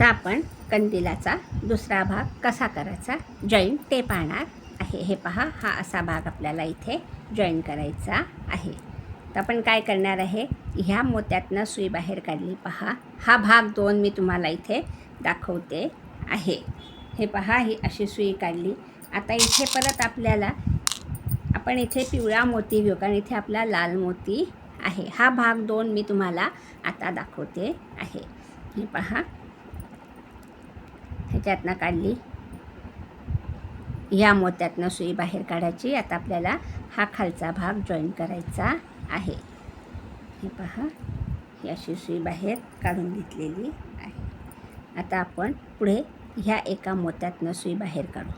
आता आपण कंदिलाचा दुसरा भाग कसा करायचा? जॉईन ते पाहणार आहे. हे पहा हा असा भाग आपल्याला इथे जॉईन करायचा आहे. तर आपण काय करणार आहे? ह्या मोत्यातनं सुई बाहेर काढली. पहा हा भाग दोन मी तुम्हाला इथे दाखवते आहे. हे पहा ही अशी सुई काढली. आता इथे परत आपल्याला आपण इथे पिवळा मोती घेऊ कारण इथे आपला लाल मोती आहे. हा भाग दोन मी तुम्हाला आता दाखवते आहे. हे पहा ह्याच्यातनं काढली. ह्या मोत्यातनं सुई बाहेर काढायची. आता आपल्याला हा खालचा भाग जॉईन करायचा आहे. हे पहा. ही अशी सुई बाहेर काढून घेतलेली आहे. आता आपण पुढे ह्या एका मोत्यातनं सुई बाहेर काढू.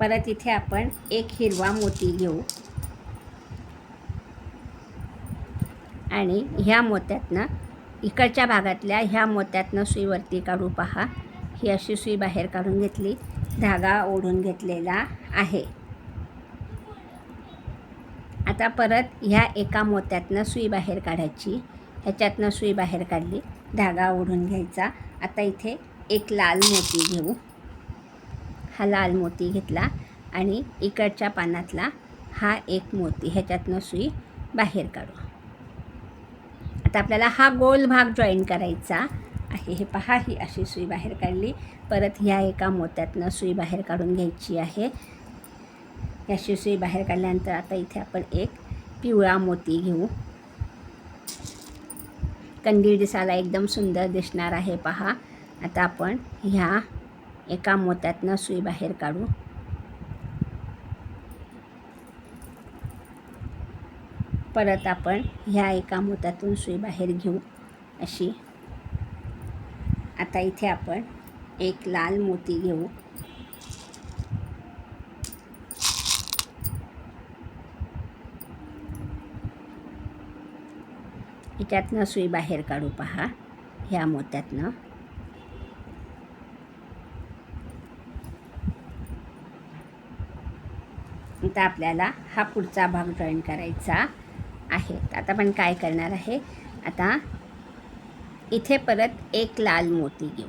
परत इथे आपण एक हिरवा मोती घेऊ. आणि ह्या मोत्यातनं इकडच्या भागातल्या ह्या मोत्यातनं सुईवरती काढू पहा. ही अशी सुई बाहेर काढून घेतली. धागा ओढून घेतलेला आहे. आता परत ह्या एका मोत्यातनं सुई बाहेर काढायची. ह्याच्यातनं सुई बाहेर काढली. धागा ओढून घ्यायचा. आता इथे एक लाल मोती घेऊ. हा लाल मोती घेतला आणि इकडच्या पानातला हा एक मोती ह्याच्यातनं सुई बाहेर काढू. आता आपल्याला हा गोल भाग जॉईन करायचा आहे. हे पहा ही अशी सुई बाहेर काढली. परत ह्या एका मोत्यातनं सुई बाहेर काढून घ्यायची आहे. ही अशी सुई बाहेर काढल्यानंतर आता इथे आपण एक पिवळा मोती घेऊ. कंदील दिसायला एकदम सुंदर दिसणार आहे पहा. आता आपण ह्या एका मोत्यातनं सुई बाहेर काढू. परत आपण ह्या एका मोत्यातून सुई बाहेर घेऊ. अशी. आता इथे आपण एक लाल मोती घेऊ. ह्याच्यातनं सुई बाहेर काढू पहा. ह्या मोत्यातनं. आता आपल्याला हा पुढचा भाग जॉईन करायचा. आहे आता आपण काय करणार आहे? आता इथे परत एक लाल मोती घेऊ.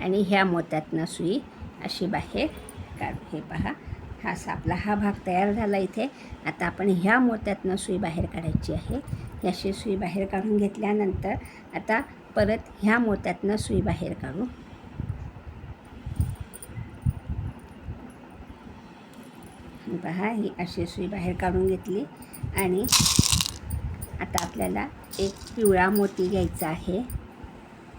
आणि ह्या मोत्यातनं सुई अशी बाहेर काढू. हे पहा हा असा आपला हा भाग तयार झाला इथे. आता आपण ह्या मोत्यातनं सुई बाहेर काढायची आहे. ही सुई बाहेर काढून घेतल्यानंतर आता परत ह्या मोत्यातनं सुई बाहेर काढू. पहा ही अशी सुई बाहेर काढून घेतली. आणि आता आपल्याला एक पिवळा मोती घ्यायचा आहे.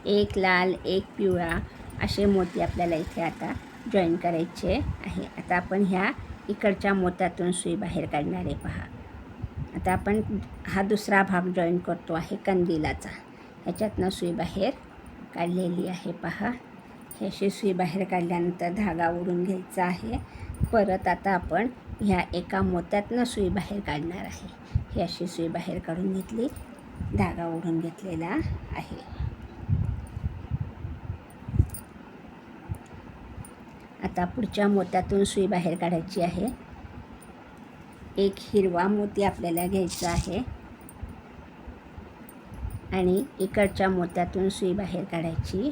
एक लाल एक पिवळा असे मोती आपल्याला इथे आता जॉईन करायचे आहे. आता आपण ह्या इकडच्या मोत्यातून सुई बाहेर काढणार आहे पहा. आता आपण हा दुसरा भाग जॉईन करतो आहे कंदिलाचा. ह्याच्यातनं सुई बाहेर काढलेली आहे पहा. ह्याशी सुई बाहेर काढल्यानंतर धागा ओढून घ्यायचा आहे. परत आता आपण ह्या एका मोत्यातनं सुई बाहेर काढणार आहे. ही अशी सुई बाहेर काढून घेतली. धागा ओढून घेतलेला आहे. आता पुढच्या मोत्यातून सुई बाहेर काढायची आहे. एक हिरवा मोती आपल्याला घ्यायचा आहे. आणि इकडच्या मोत्यातून सुई बाहेर काढायची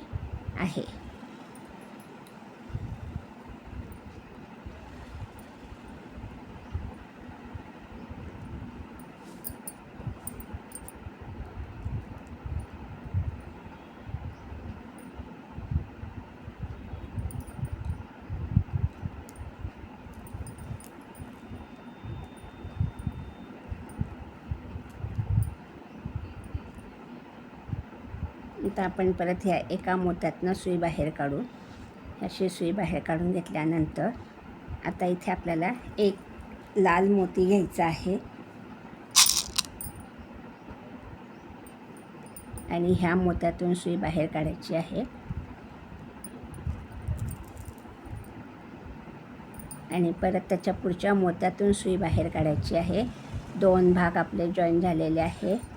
आहे. आता आपण परत ह्या एका मोत्यातनं सुई बाहेर काढू. अशी सुई बाहेर काढून घेतल्यानंतर आता इथे आपल्याला एक लाल मोती घ्यायचा आहे. आणि ह्या मोत्यातून सुई बाहेर काढायची आहे. आणि परत त्याच्या पुढच्या मोत्यातून सुई बाहेर काढायची आहे. दोन भाग आपले जॉईन झालेले आहे.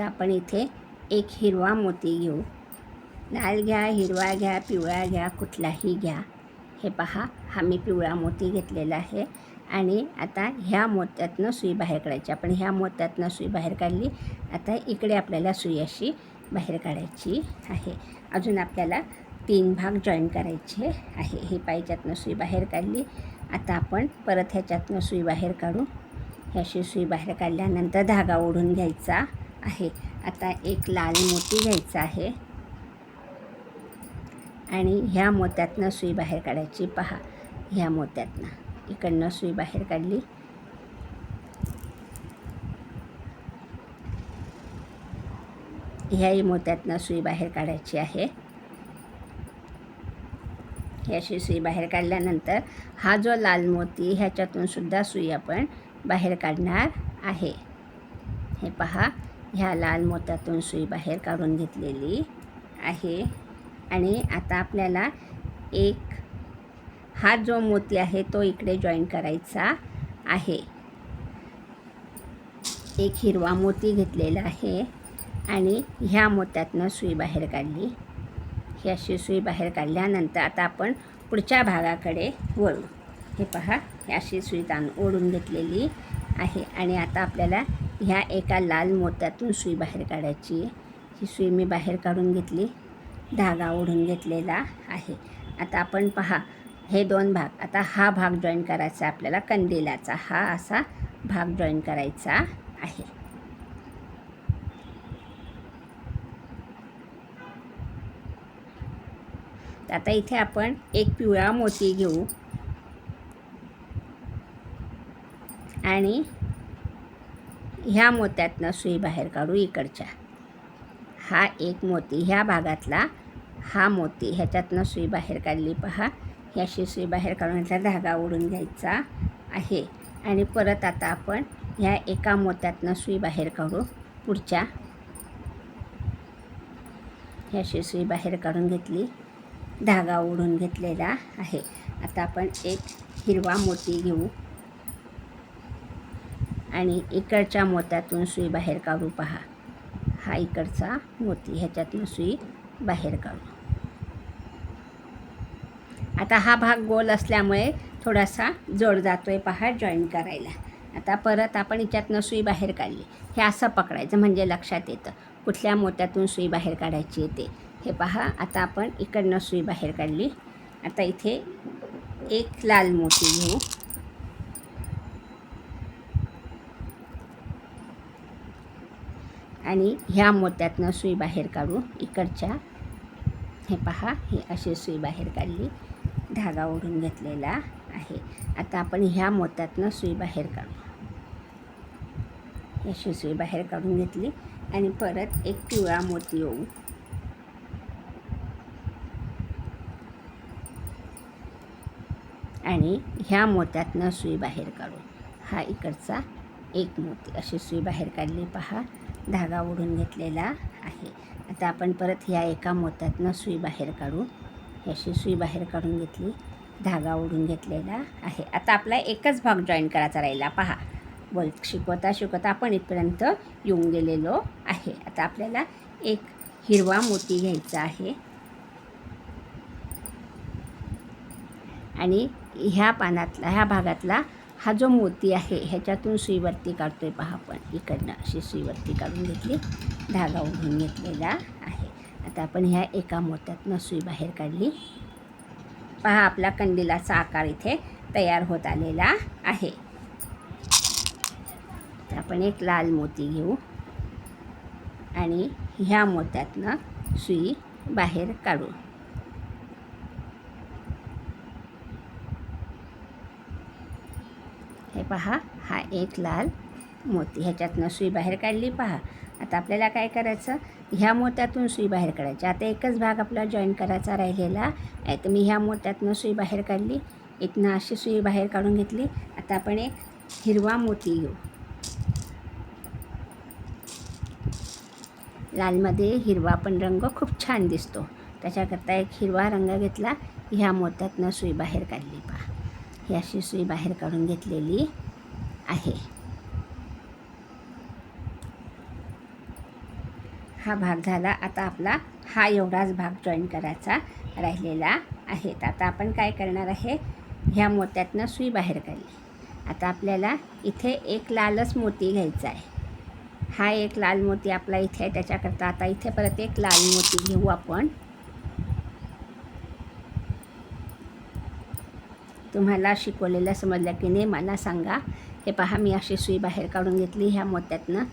आता आपण इथे एक हिरवा मोती घेऊ. लाल घ्या हिरवा घ्या पिवळा घ्या कुठलाही घ्या. हे पहा हा मी पिवळा मोती घेतलेला आहे. आणि आता ह्या मोत्यातनं सुई बाहेर काढायची. आपण ह्या मोत्यातनं सुई बाहेर काढली. आता इकडे आपल्याला सुई अशी बाहेर काढायची आहे. अजून आपल्याला तीन भाग जॉईन करायचे आहे. ही पायच्यातनं सुई बाहेर काढली. आता आपण परत ह्याच्यातनं सुई बाहेर काढू. ह्याशी सुई बाहेर काढल्यानंतर धागा ओढून घ्यायचा. आहे. आता एक लाल मोती घ्यायचा आहे. आणि ह्या मोत्यातनं सुई बाहेर काढायची. पहा ह्या मोत्यातनं. इकडनं सुई बाहेर काढली. ह्याही मोत्यातनं सुई बाहेर काढायची आहे. ह्याशी सुई बाहेर काढल्यानंतर हा जो लाल मोती ह्याच्यातून सुद्धा सुई आपण बाहेर काढणार आहे. हे पहा ह्या लाल मोत्यातून सुई बाहेर काढून घेतलेली आहे. आणि आता आपल्याला एक हा जो मोती आहे तो इकडे जॉईन करायचा आहे. एक हिरवा मोती घेतलेला आहे आणि ह्या मोत्यातनं सुई बाहेर काढली. ही अशी सुई बाहेर काढल्यानंतर आता आपण पुढच्या भागाकडे वळू. हे पहा ही अशी सुई ताण ओढून घेतलेली आहे. आणि आता आपल्याला ह्या एका लाल मोत्यातून सुई बाहेर काढायची ही सुई मी बाहेर काढून घेतली. धागा ओढून घेतलेला आहे. आता आपण पहा हे दोन भाग. आता हा भाग जॉईन करायचा आपल्याला कंदिलाचा हा असा भाग जॉईन करायचा आहे. आता इथे आपण एक पिवळा मोती घेऊ. आणि ह्या मोत्यातनं सुई बाहेर काढू इकडच्या. हा एक मोती ह्या भागातला हा मोती ह्याच्यातनं सुई बाहेर काढली पहा. ह्याशी सुई बाहेर काढून ह्याचा धागा ओढून घ्यायचा आहे. आणि परत आता आपण ह्या एका मोत्यातनं सुई बाहेर काढू पुढच्या. ह्याशी सुई बाहेर काढून घेतली धागा ओढून घेतलेला आहे. आता आपण एक हिरवा मोती घेऊ. आणि इकडच्या मोत्यातून सुई बाहेर काढू पहा. हा इकडचा मोती ह्याच्यातून सुई बाहेर काढू. आता हा भाग गोल असल्यामुळे थोडासा जड आहे पहा जॉईन करायला. आता परत आपण हिच्यातनं सुई बाहेर काढली. हे असं पकडायचं म्हणजे लक्षात येतं. कुठल्या मोत्यातून सुई बाहेर काढायची येते हे पहा आता आपण इकडनं सुई बाहेर काढली. आता इथे एक लाल मोती घेऊ. आणि ह्या मोत्यातनं सुई बाहेर काढू. इकडच्या हे पहा ही अशी सुई बाहेर काढली. धागा ओढून घेतलेला आहे. आता आपण ह्या मोत्यातनं सुई बाहेर काढू. अशी सुई बाहेर काढून घेतली आणि परत एक पिवळा मोती येऊ आणि ह्या मोत्यातनं सुई बाहेर काढू. हा इकडचा एक मोती. अशी सुई बाहेर काढली पहा. धागा ओढून घेतलेला आहे. आता आपण परत ह्या एका मोत्यातनं सुई बाहेर काढू. अशी सुई बाहेर काढून घेतली. धागा ओढून घेतलेला आहे. आता आपला एकच भाग जॉईन करायचा राहिला. पहा. बोल शिकवता शिकवता आपण इथपर्यंत येऊन गेलेलो आहे. आता आपल्याला एक हिरवा मोती घ्यायचा आहे. आणि ह्या पानातला ह्या भागातला हा जो मोती आहे ह्याच्यातून सुईवरती आहे पहा आपण. इकडनं अशी सुईवरती काढून घेतली. धागा उघडून घेतलेला आहे. आता आपण ह्या एका मोत्यातनं सुई बाहेर काढली. पहा आपला कंदिलाचा आकार इथे तयार होत आलेला आहे. तर आपण एक लाल मोती घेऊ आणि ह्या मोत्यातनं सुई बाहेर काढू हे पहा. हा एक लाल मोती. ह्याच्यातनं सुई बाहेर काढली पहा. आता आपल्याला काय करायचं? ह्या मोत्यातून सुई बाहेर काढायची. आता एकच भाग आपला जॉईन करायचा राहिलेला आहे. तर मी ह्या मोत्यातनं सुई बाहेर काढली. इथनं अशी सुई बाहेर काढून घेतली. आता आपण एक हिरवा मोती घेऊ. लालमध्ये हिरवा पण रंग खूप छान दिसतो. त्याच्याकरता एक हिरवा रंग घेतला. ह्या मोत्यातनं सुई बाहेर काढली पहा. ही अशी सुई बाहेर काढून घेतलेली आहे. हा भाग झाला. आता आपला हा एवढाच भाग जॉईन करायचा राहिलेला आहे. तर आता आपण काय करणार आहे? ह्या मोत्यातनं सुई बाहेर काढली. आता आपल्याला इथे एक लालच मोती घ्यायचा आहे. हा एक लाल मोती आपला इथे आहे. त्याच्याकरता आता इथे परत एक लाल मोती घेऊ आपण. तुम्हाला शिकवलेलं समजलं की नाही मला सांगा. हे पहा मी अशी सुई बाहेर काढून घेतली. ह्या मोत्यातनं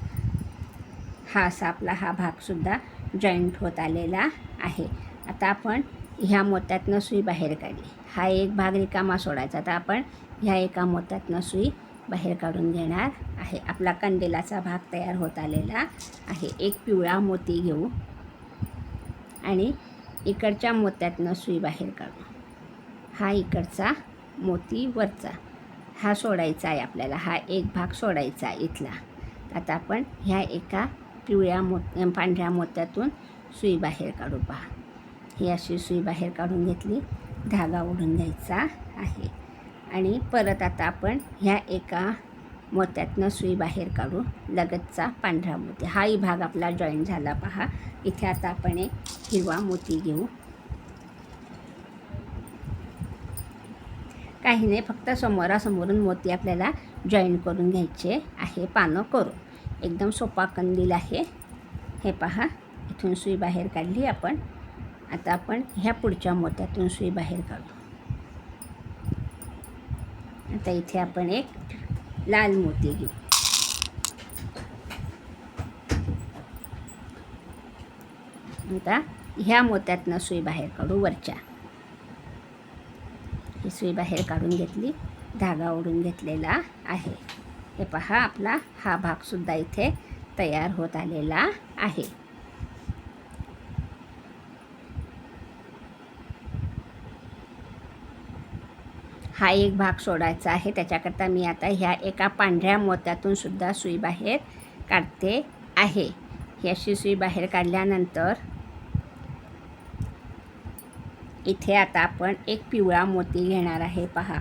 हा असा आपला हा भागसुद्धा जॉईंट होत आलेला आहे. आता आपण ह्या मोत्यातनं सुई बाहेर काढली. हा एक भाग रिकामा सोडायचा. तर आपण ह्या एका मोत्यातनं सुई बाहेर काढून घेणार आहे. आपला कंदेलाचा भाग तयार होत आलेला आहे. एक पिवळा मोती घेऊ आणि इकडच्या मोत्यातनं सुई बाहेर काढू. हा इकडचा मोती वरचा हा सोडायचा आहे आपल्याला. हा एक भाग सोडायचा आहे इथला. आता आपण ह्या एका पिवळ्या मो पांढऱ्या मोत्यातून सुई बाहेर काढू पहा. ही अशी सुई बाहेर काढून घेतली धागा ओढून घ्यायचा आहे. आणि परत आता आपण ह्या एका मोत्यातनं सुई बाहेर काढू लगतचा पांढरा मोती हाही भाग आपला जॉईन झाला पहा. इथे आता आपण एक हिरवा मोती घेऊ. काही नाही फक्त समोरासमोरून मोती आपल्याला जॉईन करून घ्यायचे आहे. पानं करून एकदम सोपा कंदील आहे. हे पहा इथून सुई बाहेर काढली आपण. आता आपण ह्या पुढच्या मोत्यातून सुई बाहेर काढू. आता इथे आपण एक लाल मोती घेऊ. आता ह्या मोत्यातनं सुई बाहेर काढू वरच्या. सुई बाहेर काढून घेतली धागा ओढून घेतलेला आहे. हे पहा आपला हा भागसुद्धा इथे तयार होत आलेला आहे. हा एक भाग सोडायचा आहे. त्याच्याकरता मी आता ह्या एका पांढऱ्या मोत्यातून सुद्धा सुई बाहेर काढते आहे. ही अशी सुई बाहेर काढल्यानंतर इथे आता आपण एक पिवळा मोती घेणार आहे पहा.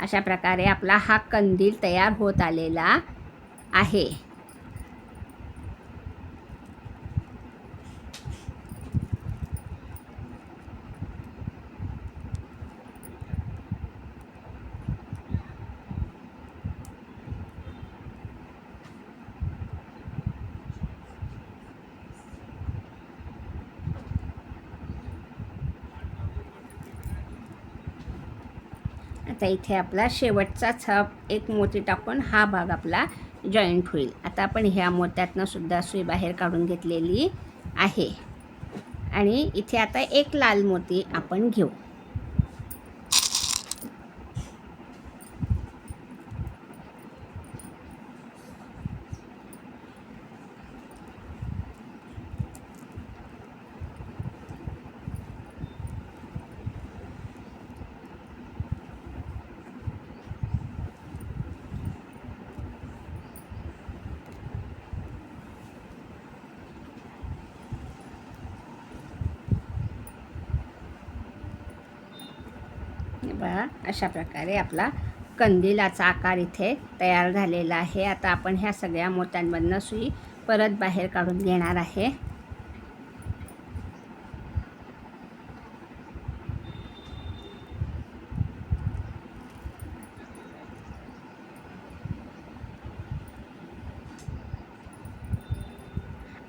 अशा प्रकारे आपला हा कंदील तयार होत आलेला आहे. आता इथे आपला शेवटचाच हा एक मोती टाकून हा भाग आपला जॉईंट होईल. आता आपण ह्या मोत्यातनंसुद्धा सुई बाहेर काढून घेतलेली आहे. आणि इथे आता एक लाल मोती आपण घेऊ. पहा अशा प्रकारे आपला कंदिलाचा आकार इथे तयार झालेला आहे. आता आपण ह्या सगळ्या मोत्यांमधनं सुई परत बाहेर काढून घेणार आहे.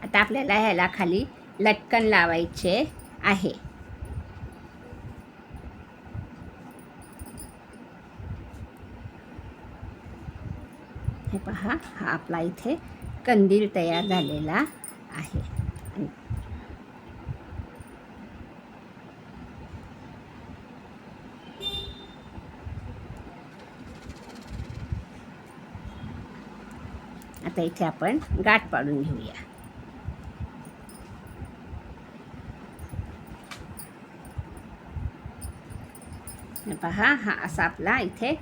आता आपल्याला ह्याला खाली लटकन लावायचे आहे. पहा हा आपला इथे कंदील तयार झालेला आहे. आता इथे आपण गाठ पाडून घेऊया. पहा हा असा आपला इथे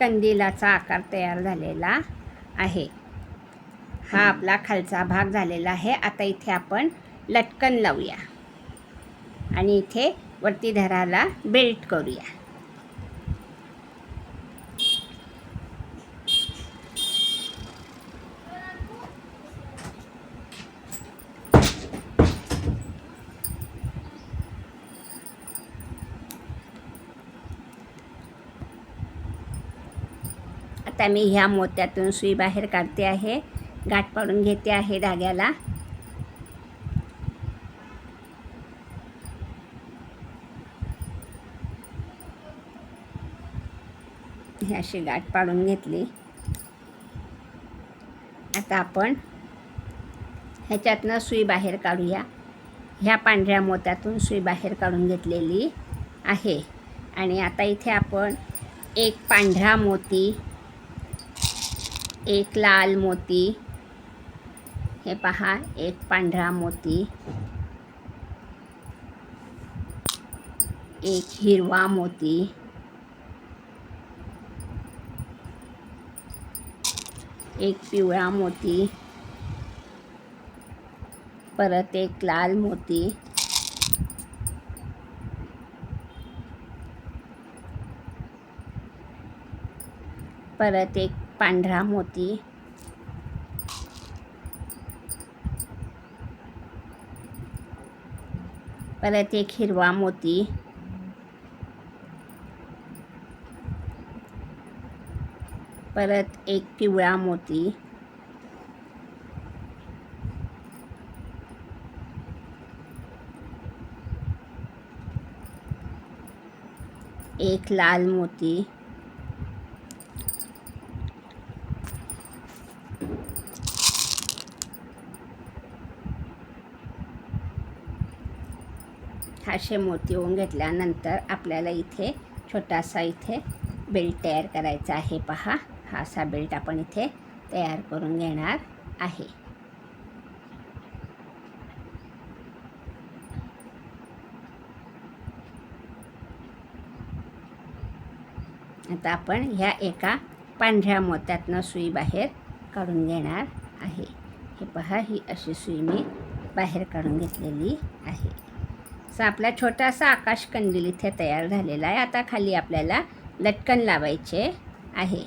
कंदिलाचा आकार तयार झालेला आहे. हा आपला खालचा भाग झालेला आहे. आता इथे आपण लटकन लावूया. आणि इथे वरती धराला बेल्ट करूया. आता मी ह्या मोत्यातून सुई बाहेर काढते आहे. गाठ पाडून घेते आहे धाग्याला. ही अशी गाठ पाडून घेतली. आता आपण ह्याच्यातनं सुई बाहेर काढूया. ह्या पांढऱ्या मोत्यातून सुई बाहेर काढून घेतलेली आहे. आणि आता इथे आपण एक पांढरा मोती एक लाल मोती. हे पहा एक पांढरा मोती. एक हिरवा मोती. एक पिवळा मोती. परत एक लाल मोती. परत एक पांढरा मोती. परत एक हिरवा मोती. परत एक पिवळा मोती. एक लाल मोती. असे मोती होऊन घेतल्यानंतर आपल्याला इथे छोटासा इथे बेल्ट तयार करायचा आहे. पहा हा असा बेल्ट आपण इथे तयार करून घेणार आहे. आता आपण ह्या एका पांढऱ्या मोत्यातनं सुई बाहेर काढून घेणार आहे. हे पहा ही अशी सुई मी बाहेर काढून घेतलेली असा आपला छोटासा आकाश कंदील इथे तयार झालेला आहे. आता खाली आपल्याला लटकन लावायचे आहे.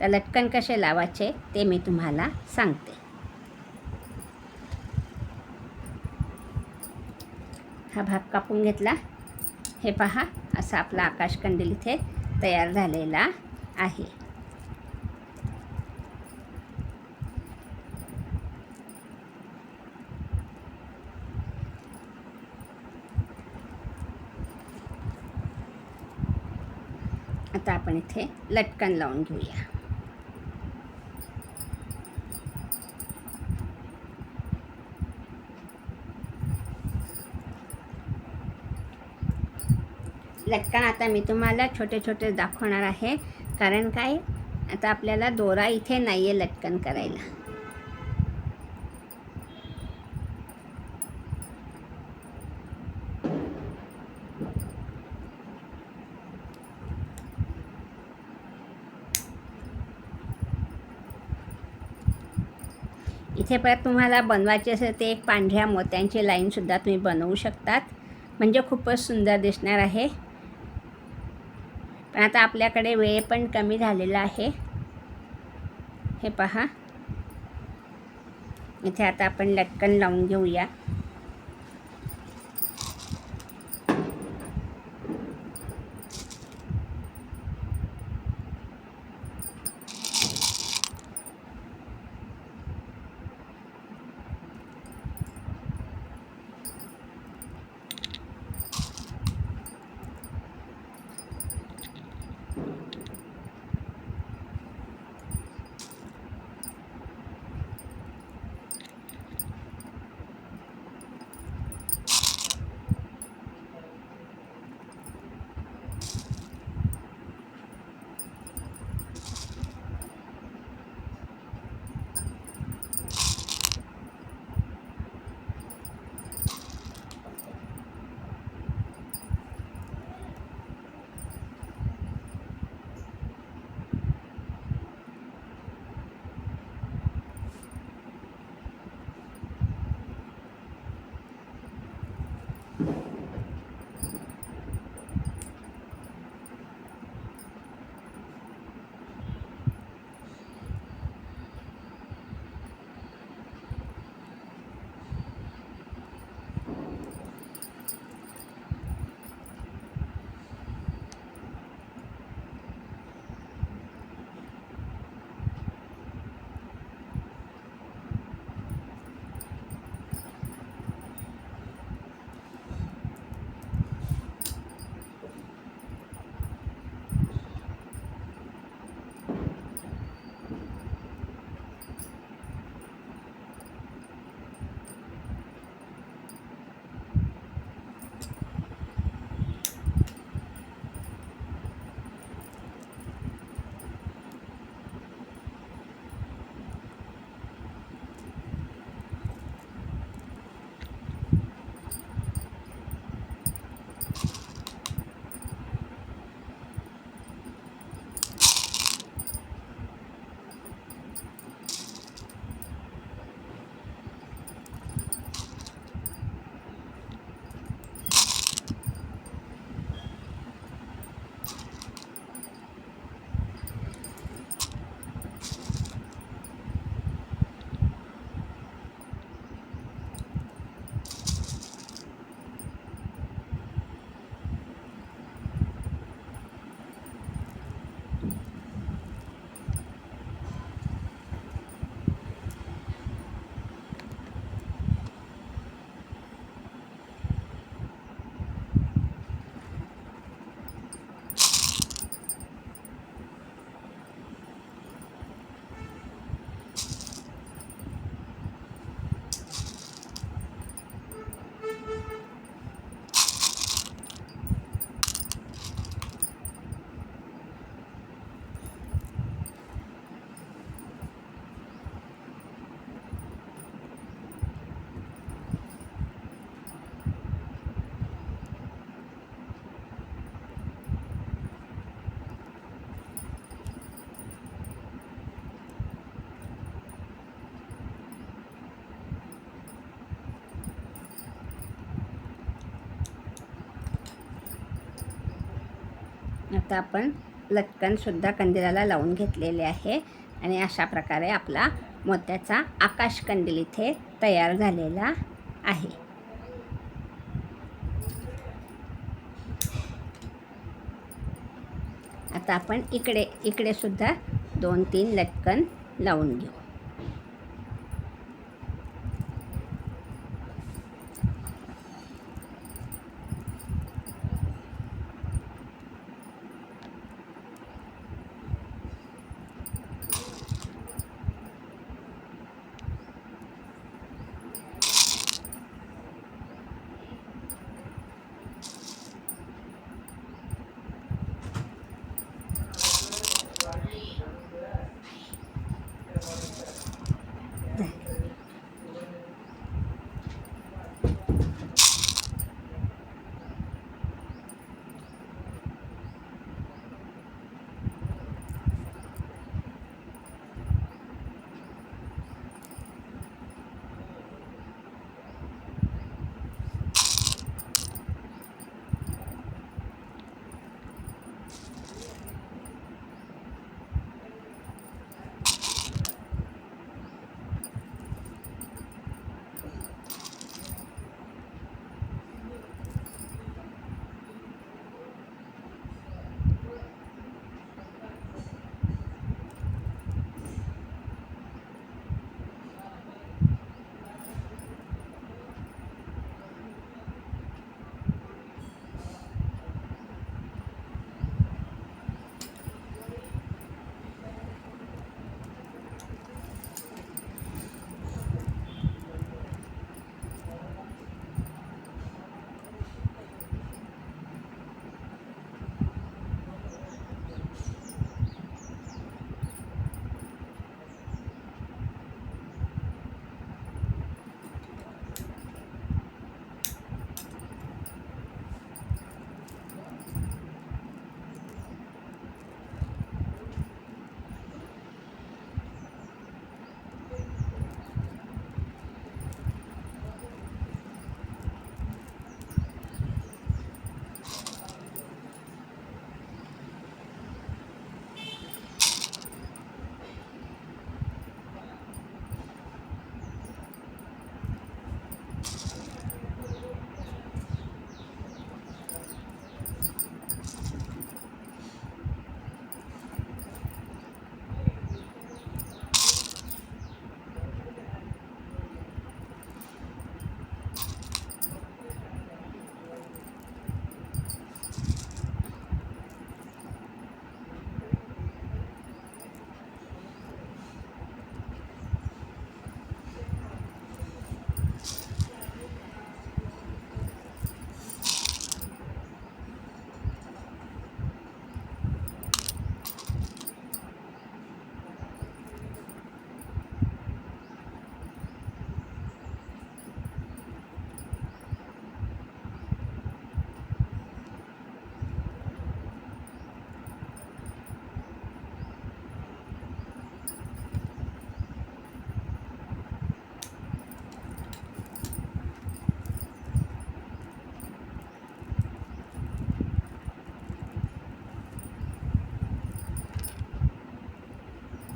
तर लटकन कसे लावायचे ते मी तुम्हाला सांगते. हा भाग कापून घेतला. हे पहा असा आपला आकाश कंदील इथे तयार झालेला आहे आता आपण इथे लटकन लावून घेऊया. लटकन आता मी तुम्हाला छोटे छोटे दाखवणार आहे. कारण काय? आता आपल्याला दोरा इथे नाही आहे लटकन करायला. इथे परत तुम्हाला बनवायचे असेल ते एक पांढऱ्या मोत्यांची लाईनसुद्धा तुम्ही बनवू शकतात. म्हणजे खूपच सुंदर दिसणार आहे. पण आता आपल्याकडे वेळ पण कमी झालेला आहे. हे पहा. इथे आता आपण लटकन लावून घेऊया. आता आपण लटकनसुद्धा कंदिलाला लावून घेतलेले आहे. आणि अशा प्रकारे आपला मोत्याचा आकाशकंदील इथे तयार झालेला आहे. आता आपण इकडे इकडे सुद्धा दोन तीन लटकन लावून घेऊ.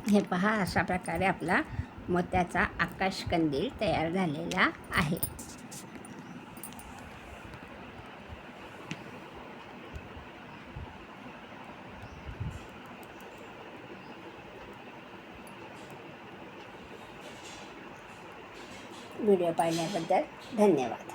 हे पहा अशा प्रकारे आपला मोत्याचा आकाश कंदील तयार झालेला आहे. व्हिडिओ पाहिल्याबद्दल धन्यवाद.